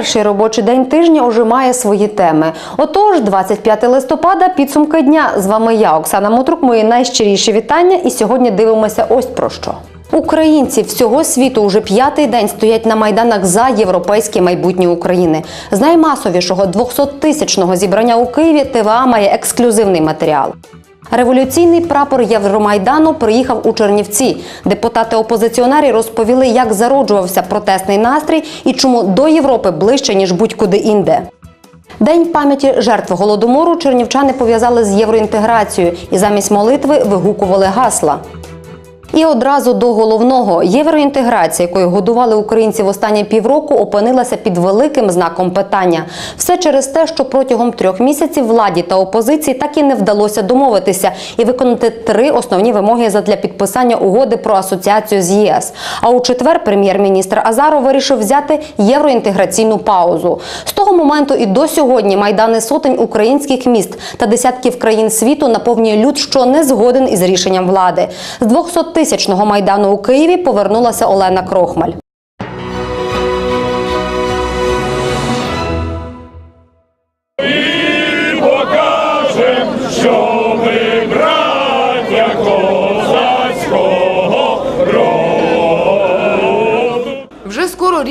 перший робочий день тижня уже має свої теми. Отож, 25 листопада, підсумки дня. З вами я, Оксана Мутрук. Мої найщиріші вітання. І сьогодні дивимося ось про що. Українці всього світу уже п'ятий день стоять на майданах за європейське майбутнє України. З наймасовішого 200-тисячного зібрання у Києві ТВА має ексклюзивний матеріал. Революційний прапор Євромайдану приїхав у Чернівці. Депутати-опозиціонери розповіли, як зароджувався протестний настрій і чому до Європи ближче ніж будь-куди інде. День пам'яті жертв голодомору чернівчани пов'язали з євроінтеграцією і замість молитви вигукували гасла. І одразу до головного євроінтеграція, якою годували українців останні півроку, опинилася під великим знаком питання. Все через те, що протягом трьох місяців владі та опозиції так і не вдалося домовитися і виконати три основні вимоги задля підписання угоди про асоціацію з ЄС. А у четвер прем'єр-міністр Азаров вирішив взяти євроінтеграційну паузу. З того моменту і до сьогодні майдани сотень українських міст та десятків країн світу наповнює люд, що не згоден із рішенням влади. З 200-тисячного майдану у Києві повернулася Олена Крохмаль. покажем,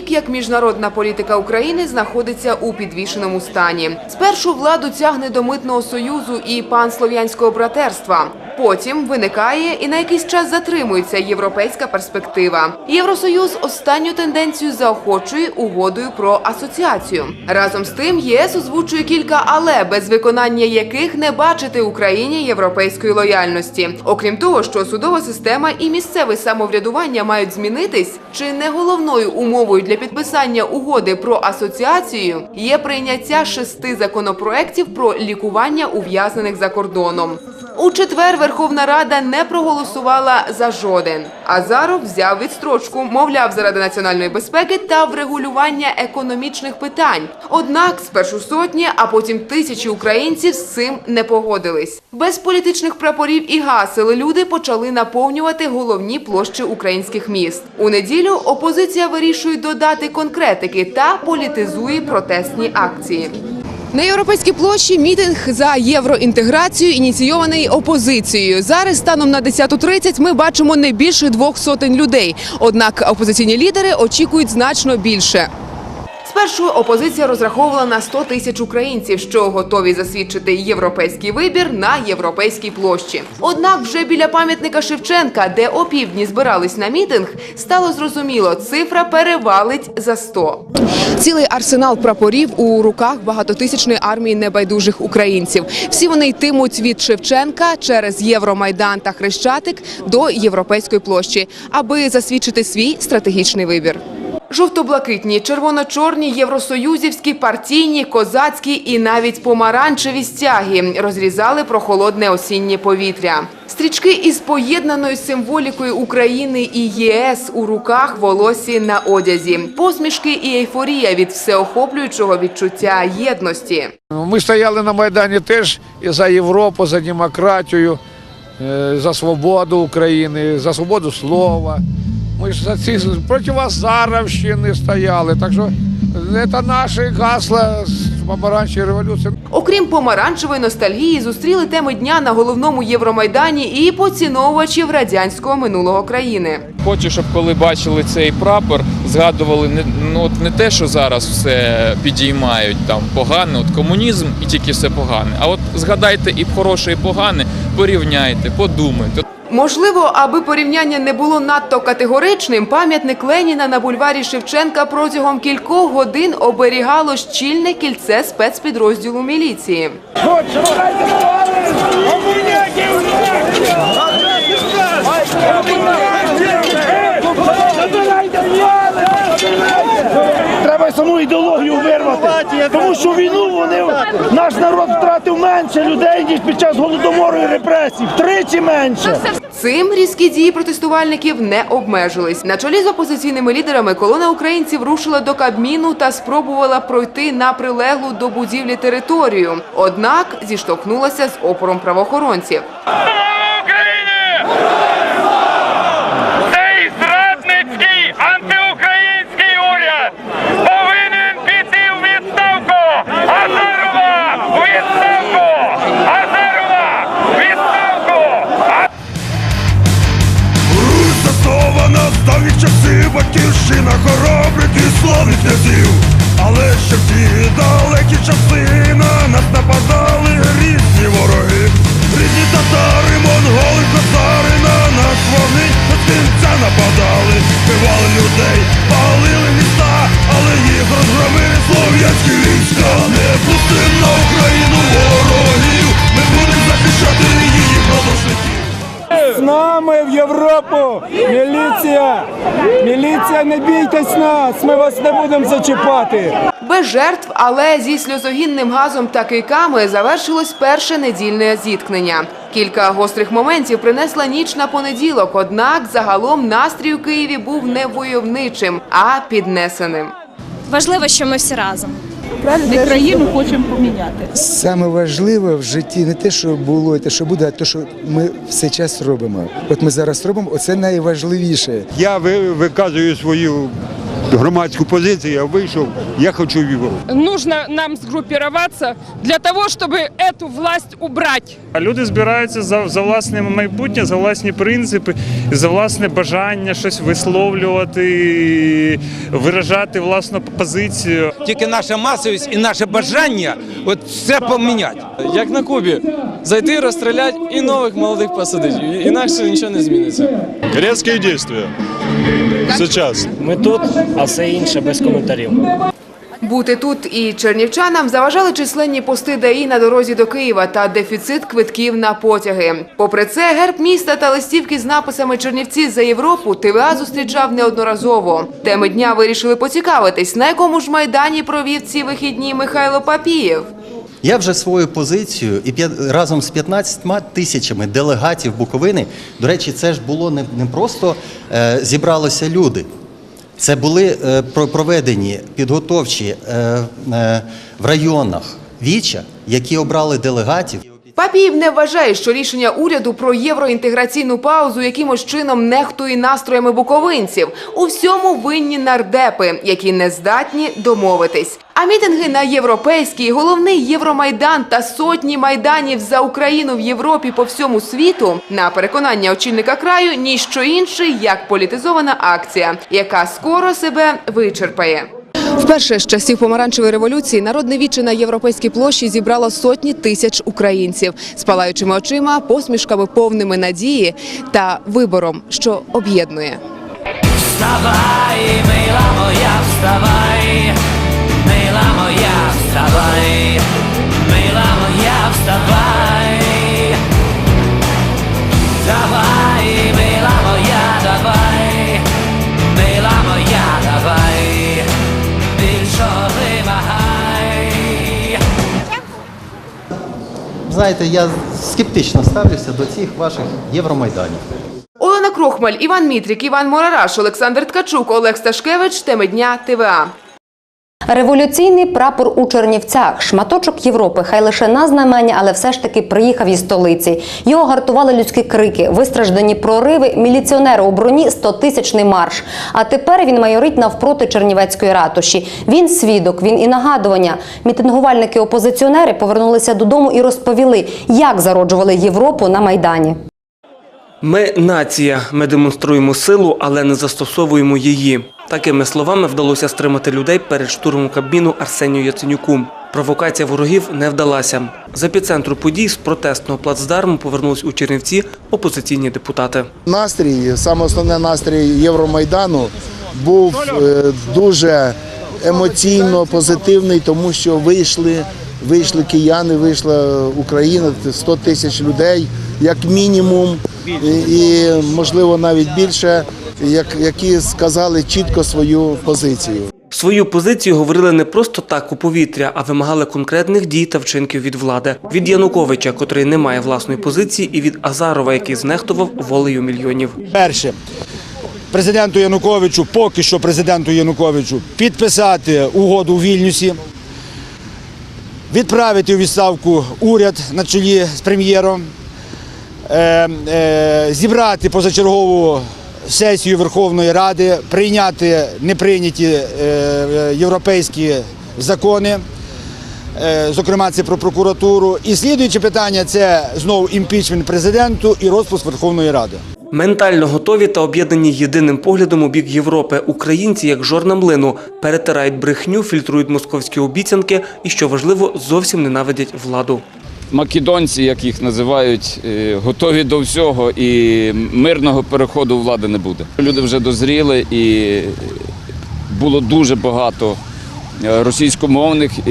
рік, як міжнародна політика України знаходиться у підвішеному стані. Спершу владу тягне до митного союзу і панслов'янського братерства. Потім виникає і на якийсь час затримується європейська перспектива. Євросоюз останню тенденцію заохочує угодою про асоціацію. Разом з тим ЄС озвучує кілька але, без виконання яких не бачити Україні європейської лояльності. Окрім того, що судова система і місцеве самоврядування мають змінитись, чи не головною умовою для підписання угоди про асоціацію є прийняття шести законопроєктів про лікування ув'язнених за кордоном. У четвер Верховна Рада не проголосувала за жоден. Азаров взяв відстрочку, мовляв, заради національної безпеки та врегулювання економічних питань. Однак спершу сотні, а потім тисячі українців з цим не погодились. Без політичних прапорів і гасел люди почали наповнювати головні площі українських міст. У неділю опозиція вирішує додати конкретики та політизує протестні акції. На європейській площі мітинг за євроінтеграцію ініційований опозицією. Зараз станом на 10.30 ми бачимо не більше двох сотень людей. Однак опозиційні лідери очікують значно більше. Спершу опозиція розраховувала на 100 тисяч українців, що готові засвідчити європейський вибір на європейській площі. Однак, вже біля пам'ятника Шевченка, де опівдні збирались на мітинг, стало зрозуміло, цифра перевалить за 100. Цілий арсенал прапорів у руках багатотисячної армії небайдужих українців. Всі вони йтимуть від Шевченка через Євромайдан та Хрещатик до європейської площі, аби засвідчити свій стратегічний вибір. Жовто-блакитні, червоно-чорні, євросоюзівські, партійні, козацькі і навіть помаранчеві стяги розрізали прохолодне осіннє повітря. Стрічки із поєднаною символікою України і ЄС у руках, волосі на одязі, посмішки і ейфорія від всеохоплюючого відчуття єдності. Ми стояли на Майдані теж і за Європу, за демократію, е, за свободу України, за свободу слова. Ми ж за ці проти Азаровщини стояли. Так що це наші гасла з помаранчої революції. Окрім помаранчевої ностальгії, зустріли теми дня на головному Євромайдані і поціновувачів радянського минулого країни. Хочу, щоб коли бачили цей прапор, згадували не ну от не те, що зараз все підіймають там погане, от комунізм і тільки все погане. А от згадайте і хороше, і погане, порівняйте, подумайте. Можливо, аби порівняння не було надто категоричним, пам'ятник Леніна на бульварі Шевченка протягом кількох годин оберігало щільне кільце спецпідрозділу міліції. Треба саму ідеологію вирвати, тому що війну вони наш народ втратив менше людей ніж під час голодомору і репресій. Втричі менше. Цим різкі дії протестувальників не обмежились. На чолі з опозиційними лідерами колона українців рушила до Кабміну та спробувала пройти на прилеглу до будівлі територію. Однак зіштовхнулася з опором правоохоронців. Князів, але ще в ті далекі часи на нас нападали різні вороги. Різні татари, монголи, косари на нас вони без кінця нападали, вбивали людей, палили міста, але їх розгромили слов'янські війська. Не пустим на Україну ворогів, ми будемо захищати. З нами в Європу! Міліція! Міліція, не бійтесь нас! Ми вас не будемо зачіпати! Без жертв, але зі сльозогінним газом та кийками завершилось перше недільне зіткнення. Кілька гострих моментів принесла ніч на понеділок, однак загалом настрій у Києві був не войовничим, а піднесеним. Важливо, що ми всі разом. Ми країну хочемо поміняти. Саме важливе в житті не те, що було, і те, що буде, а те, що ми все час робимо. От ми зараз робимо, оце найважливіше. Я ви- виказую свою громадську позицію, я вийшов, я хочу в Європу. Нужно нам сгруппироваться для того, чтобы эту власть убрать. Люди збираються за, за власне майбутнє, за власні принципи, за власне бажання щось висловлювати, виражати власну позицію. Тільки наша масовість і наше бажання от все поміняти. Як на Кубі, зайти, розстріляти і нових молодих посадити. Інакше нічого не зміниться. Резкі дії. Зараз. Ми тут, а все інше без коментарів. Бути тут і чернівчанам заважали численні пости ДАІ на дорозі до Києва та дефіцит квитків на потяги. Попри це, герб міста та листівки з написами Чернівці за Європу ТВА зустрічав неодноразово. Теми дня вирішили поцікавитись, на якому ж майдані провів ці вихідні Михайло Папієв. Я вже свою позицію і разом з 15 тисячами делегатів Буковини, до речі, це ж було не, не просто е, зібралися люди. Це були е, про- проведені підготовчі е, е, в районах віча, які обрали делегатів. Папіїв не вважає, що рішення уряду про євроінтеграційну паузу якимось чином нехтує настроями буковинців. У всьому винні нардепи, які не здатні домовитись. А мітинги на європейський, головний Євромайдан та сотні майданів за Україну в Європі по всьому світу, на переконання очільника краю, ніщо інше, як політизована акція, яка скоро себе вичерпає. Вперше з часів помаранчевої революції народне віче на європейській площі зібрало сотні тисяч українців з палаючими очима, посмішками повними надії та вибором, що об'єднує. Вставай, мила моя, вставай, мила моя, вставай, мила моя, вставай. Знаєте, я скептично ставлюся до цих ваших євромайданів. Олена Крохмаль, Іван Мітрік, Іван Морараш, Олександр Ткачук, Олег Сташкевич. Теми дня ТВА. Революційний прапор у Чернівцях, шматочок Європи, хай лише на знамення, але все ж таки приїхав із столиці. Його гартували людські крики, вистраждані прориви, міліціонери у броні, 100-тисячний марш. А тепер він майорить навпроти Чернівецької ратуші. Він свідок, він і нагадування. Мітингувальники-опозиціонери повернулися додому і розповіли, як зароджували Європу на майдані. Ми нація. Ми демонструємо силу, але не застосовуємо її. Такими словами вдалося стримати людей перед штурмом Кабміну Арсенію Яценюку. Провокація ворогів не вдалася. З епіцентру подій з протестного плацдарму повернулись у Чернівці опозиційні депутати. Настрій, саме основне настрій Євромайдану був е, дуже емоційно позитивний, тому що вийшли, вийшли кияни, вийшла Україна, 100 тисяч людей, як мінімум, і, можливо навіть більше, які сказали чітко свою позицію. Свою позицію говорили не просто так у повітря, а вимагали конкретних дій та вчинків від влади. Від Януковича, котрий не має власної позиції, і від Азарова, який знехтував волею мільйонів. Перше, президенту Януковичу, поки що президенту Януковичу, підписати угоду у Вільнюсі, відправити у відставку уряд на чолі з прем'єром, е, е, зібрати позачергову сесію Верховної Ради, прийняти неприйняті е, європейські закони. Е, Зокрема, це про прокуратуру. І слідуюче питання це знову імпічмент президенту і розпуск Верховної Ради. Ментально готові та об'єднані єдиним поглядом у бік Європи. Українці, як жорна млину, перетирають брехню, фільтрують московські обіцянки і, що важливо, зовсім ненавидять владу. Македонці, як їх називають, е, готові до всього, і мирного переходу влади не буде. Люди вже дозріли, і було дуже багато е, російськомовних,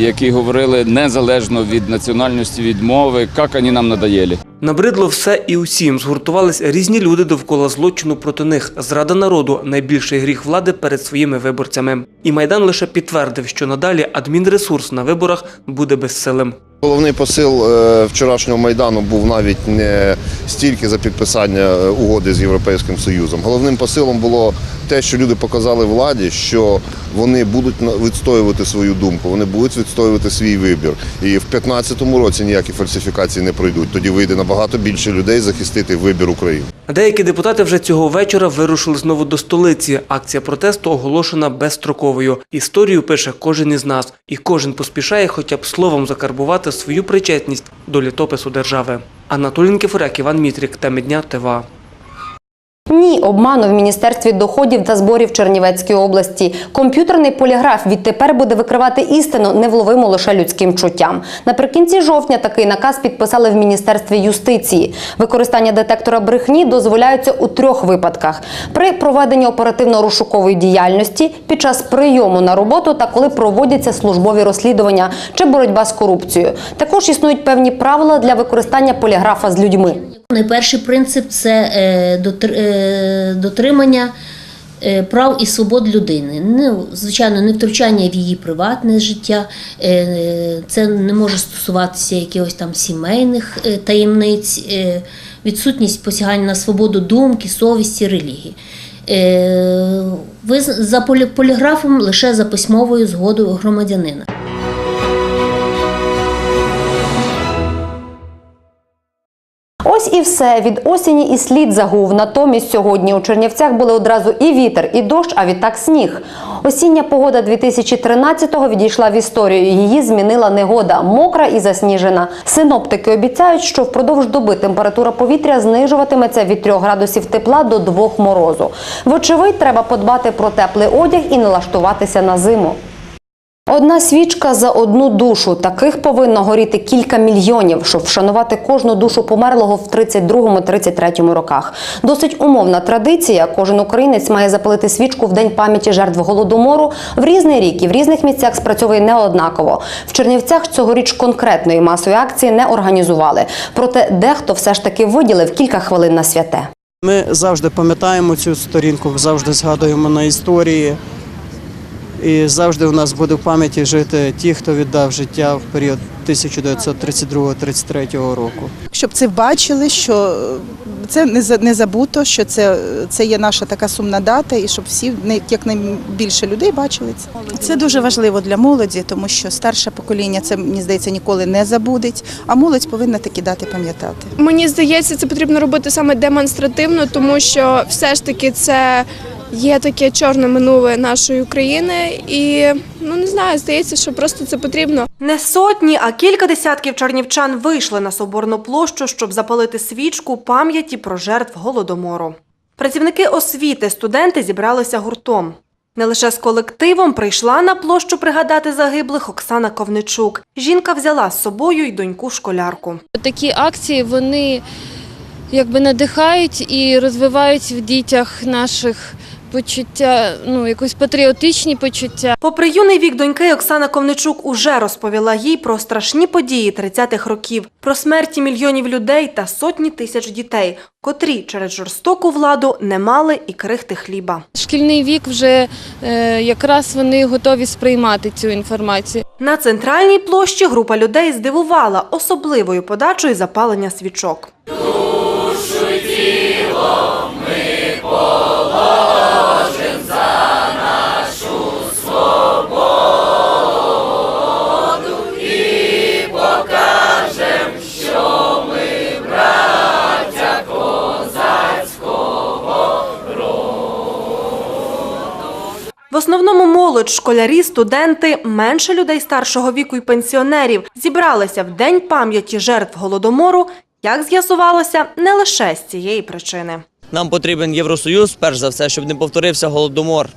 які говорили незалежно від національності, від мови, як вони нам надоєлі. Набридло все і усім. Згуртувались різні люди довкола злочину проти них. Зрада народу найбільший гріх влади перед своїми виборцями. І майдан лише підтвердив, що надалі адмінресурс на виборах буде безсилим. Головний посил е, вчорашнього майдану був навіть не стільки за підписання е, угоди з Європейським Союзом. Головним посилом було те, що люди показали владі, що вони будуть відстоювати свою думку, вони будуть відстоювати свій вибір. І в 2015 році ніякі фальсифікації не пройдуть. Тоді вийде набагато більше людей захистити вибір України. Деякі депутати вже цього вечора вирушили знову до столиці. Акція протесту оголошена безстроковою. Історію пише кожен із нас, і кожен поспішає хоча б словом закарбувати свою причетність до літопису держави. Анатолій Никифоряк, Іван Мітрік, теми дня ТВА. Ні, обману в Міністерстві доходів та зборів Чернівецької області. Комп'ютерний поліграф відтепер буде викривати істину, невловиму лише людським чуттям. Наприкінці жовтня такий наказ підписали в Міністерстві юстиції. Використання детектора брехні дозволяється у трьох випадках: при проведенні оперативно-розшукової діяльності, під час прийому на роботу та коли проводяться службові розслідування чи боротьба з корупцією. Також існують певні правила для використання поліграфа з людьми. Найперший принцип це е, е, дотримання е, прав і свобод людини. Ну, звичайно, не втручання в її приватне життя. Це не може стосуватися якихось там сімейних таємниць, відсутність посягання на свободу думки, совісті, релігії. Ви за полі- поліграфом лише за письмовою згодою громадянина. Ось і все від осені і слід загув. Натомість сьогодні у Чернівцях були одразу і вітер, і дощ, а відтак сніг. Осіння погода 2013-го відійшла в історію. Її змінила негода, мокра і засніжена. Синоптики обіцяють, що впродовж доби температура повітря знижуватиметься від 3 градусів тепла до 2 морозу. Вочевидь, треба подбати про теплий одяг і налаштуватися на зиму. Одна свічка за одну душу. Таких повинно горіти кілька мільйонів, щоб вшанувати кожну душу померлого в 32-33 роках. Досить умовна традиція. Кожен українець має запалити свічку в день пам'яті жертв голодомору в різний рік і в різних місцях спрацьовує неоднаково. В Чернівцях цьогоріч конкретної масової акції не організували. Проте дехто все ж таки виділив кілька хвилин на святе. Ми завжди пам'ятаємо цю сторінку, завжди згадуємо на історії. І завжди у нас буде в пам'яті жити ті, хто віддав життя в період 1932-33 року. щоб це бачили, що це не за- не забуто, що це, це є наша така сумна дата, і щоб всі не- якнайбільше людей бачили це. Це дуже важливо для молоді, тому що старше покоління це мені здається ніколи не забудеть, а молодь повинна такі дати пам'ятати. Мені здається, це потрібно робити саме демонстративно, тому що все ж таки це є таке чорне минуле нашої України, і ну не знаю, здається, що просто це потрібно. Не сотні, а кілька десятків чернівчан вийшли на Соборну площу, щоб запалити свічку пам'яті про жертв голодомору. Працівники освіти, студенти зібралися гуртом. Не лише з колективом прийшла на площу пригадати загиблих Оксана Ковничук. Жінка взяла з собою й доньку школярку. Такі акції вони якби надихають і розвивають в дітях наших почуття, ну якось патріотичні почуття. Попри юний вік доньки, Оксана Ковничук уже розповіла їй про страшні події 30-х років, про смерті мільйонів людей та сотні тисяч дітей, котрі через жорстоку владу не мали і крихти хліба. Шкільний вік вже е, якраз вони готові сприймати цю інформацію. На центральній площі група людей здивувала особливою подачою запалення свічок. Основному молодь, школярі, студенти, менше людей старшого віку і пенсіонерів зібралися в день пам'яті жертв голодомору Як з'ясувалося, не лише з цієї причини. Нам потрібен Євросоюз, перш за все, щоб не повторився голодомор,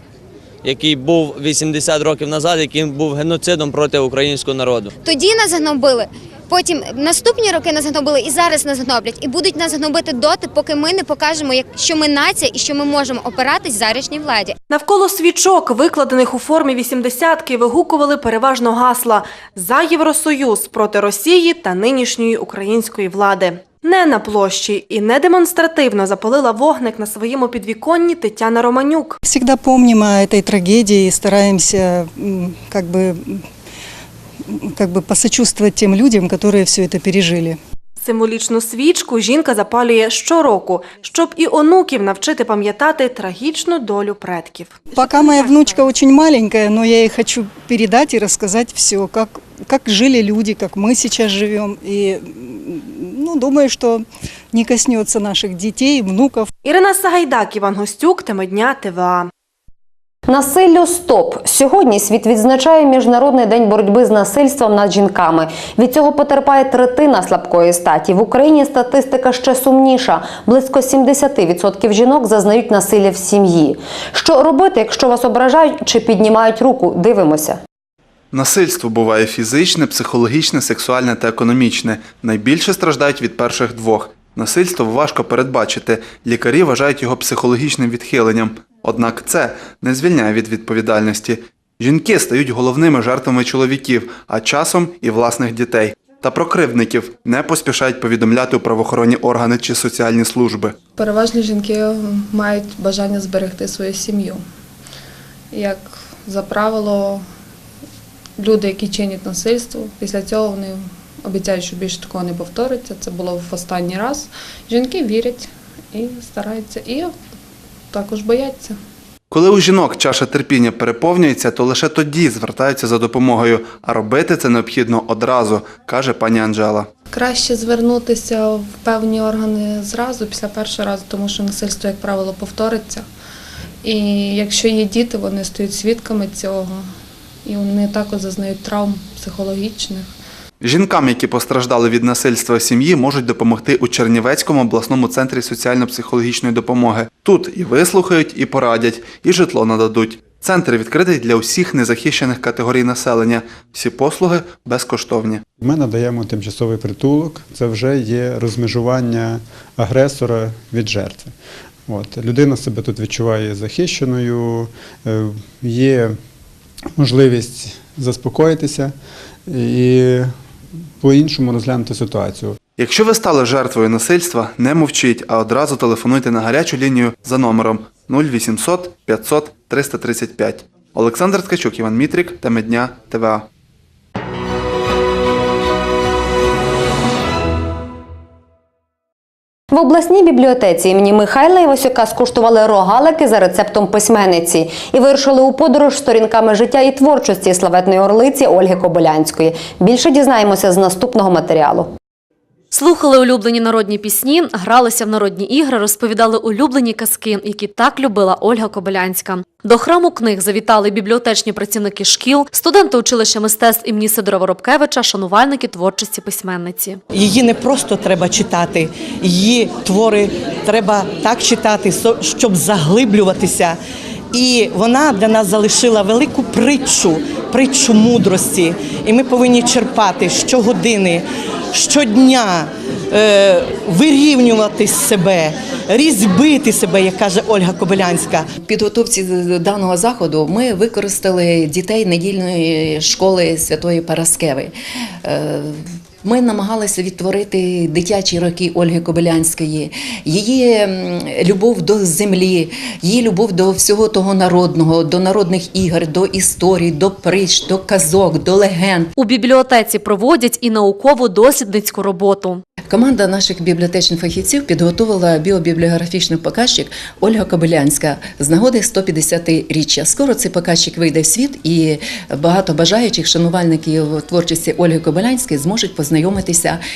який був 80 років назад, який був геноцидом проти українського народу. Тоді нас гнобили. Потім наступні роки нас гнобили і зараз нас гноблять. І будуть нас гнобити доти, поки ми не покажемо, як що ми нація і що ми можемо опиратись зарішній владі. Навколо свічок, викладених у формі вісімдесятки, вигукували переважно гасла за Євросоюз проти Росії та нинішньої української влади. Не на площі і не демонстративно запалила вогник на своєму підвіконні Тетяна Романюк. Всегда помним о этой трагедии и стараемся м, как бы, м, как бы посочувствовать тем людям, которые все это пережили. Символічну свічку жінка запалює щороку, щоб і онуків навчити пам'ятати трагічну долю предків. Пока моя внучка очень маленькая, но я ей хочу передать и рассказать все, как, как жили люди, как мы сейчас живем. И м, ну, думаю, что не коснется наших детей, внуков. Ірина Сагайдак, Іван Гостюк, теми дня ТВА. Насиллю стоп. Сьогодні світ відзначає Міжнародний день боротьби з насильством над жінками. Від цього потерпає третина слабкої статі. В Україні статистика ще сумніша. Близько 70% жінок зазнають насилля в сім'ї. Що робити, якщо вас ображають чи піднімають руку? Дивимося. Насильство буває фізичне, психологічне, сексуальне та економічне. Найбільше страждають від перших двох. Насильство важко передбачити. Лікарі вважають його психологічним відхиленням. Однак це не звільняє від відповідальності. Жінки стають головними жертвами чоловіків, а часом і власних дітей. Та про кривдників не поспішають повідомляти у правоохоронні органи чи соціальні служби. Переважно жінки мають бажання зберегти свою сім'ю. Як за правило, люди, які чинять насильство, після цього вони обіцяють, що більше такого не повториться. Це було в останній раз. Жінки вірять і стараються, і також бояться. Коли у жінок чаша терпіння переповнюється, то лише тоді звертаються за допомогою, а робити це необхідно одразу, каже пані Анжела. Краще звернутися в певні органи зразу після першого разу, тому що насильство, як правило, повториться. І якщо є діти, вони стають свідками цього, і вони також зазнають травм психологічних. Жінкам, які постраждали від насильства сім'ї, можуть допомогти у Чернівецькому обласному центрі соціально-психологічної допомоги. Тут і вислухають, і порадять, і житло нададуть. Центр відкритий для усіх незахищених категорій населення. Всі послуги безкоштовні. Ми надаємо тимчасовий притулок. Це вже є розмежування агресора від жертви. От людина себе тут відчуває захищеною, е, є можливість заспокоїтися і по-іншому розглянути ситуацію. Якщо ви стали жертвою насильства, не мовчіть, а одразу телефонуйте на гарячу лінію за номером 0800 500 335. Олександр Ткачук, Іван Мітрік, теми дня ТВА. В обласній бібліотеці імені Михайла Івасюка скуштували рогалики за рецептом письменниці і вирушили у подорож сторінками життя і творчості славетної орлиці Ольги Кобилянської. Більше дізнаємося з наступного матеріалу. Слухали улюблені народні пісні, гралися в народні ігри, розповідали улюблені казки, які так любила Ольга Кобилянська. До храму книг завітали бібліотечні працівники шкіл, студенти училища мистецтв імені Сидора Воробкевича, шанувальники творчості письменниці. Її не просто треба читати, її твори треба так читати, щоб заглиблюватися. І вона для нас залишила велику притчу, притчу мудрості. І ми повинні черпати щогодини, щодня, е, вирівнювати себе, різьбити себе, як каже Ольга Кобилянська. В підготовці даного заходу ми використали дітей недільної школи Святої Параскеви. Ми намагалися відтворити дитячі роки Ольги Кобилянської, її любов до землі, її любов до всього того народного, до народних ігор, до історій, до притч, до казок, до легенд. У бібліотеці проводять і наукову дослідницьку роботу. Команда наших бібліотечних фахівців підготувала біобібліографічний показчик Ольга Кобилянська з нагоди 150-річчя. Скоро цей показчик вийде в світ, і багато бажаючих шанувальників творчості Ольги Кобилянської зможуть познайомитися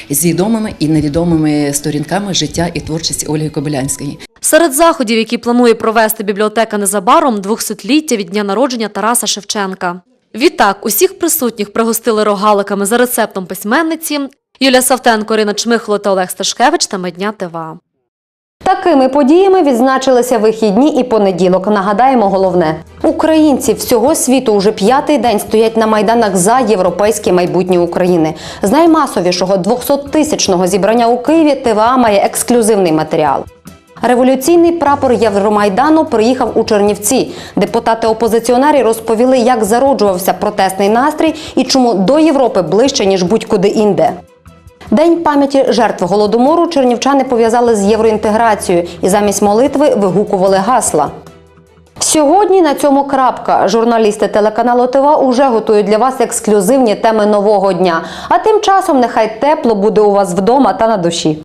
з відомими і невідомими сторінками життя і творчості Ольги Кобилянської. Серед заходів, які планує провести бібліотека незабаром, 200-ліття від дня народження Тараса Шевченка. Відтак, усіх присутніх пригостили рогаликами за рецептом письменниці. Юлія Савтенко, Ірина Чмихло та Олег Сташкевич та Медня ТВА. Такими подіями відзначилися вихідні і понеділок. Нагадаємо головне: українці всього світу уже п'ятий день стоять на майданах за європейське майбутнє України. З наймасовішого 200-тисячного зібрання у Києві ТВА має ексклюзивний матеріал. Революційний прапор Євромайдану приїхав у Чернівці. Депутати-опозиціонери розповіли, як зароджувався протестний настрій і чому до Європи ближче ніж будь-куди інде. День пам'яті жертв голодомору чернівчани пов'язали з євроінтеграцією і замість молитви вигукували гасла. Сьогодні на цьому крапка. Журналісти телеканалу ТВА уже готують для вас ексклюзивні теми нового дня. А тим часом нехай тепло буде у вас вдома та на душі.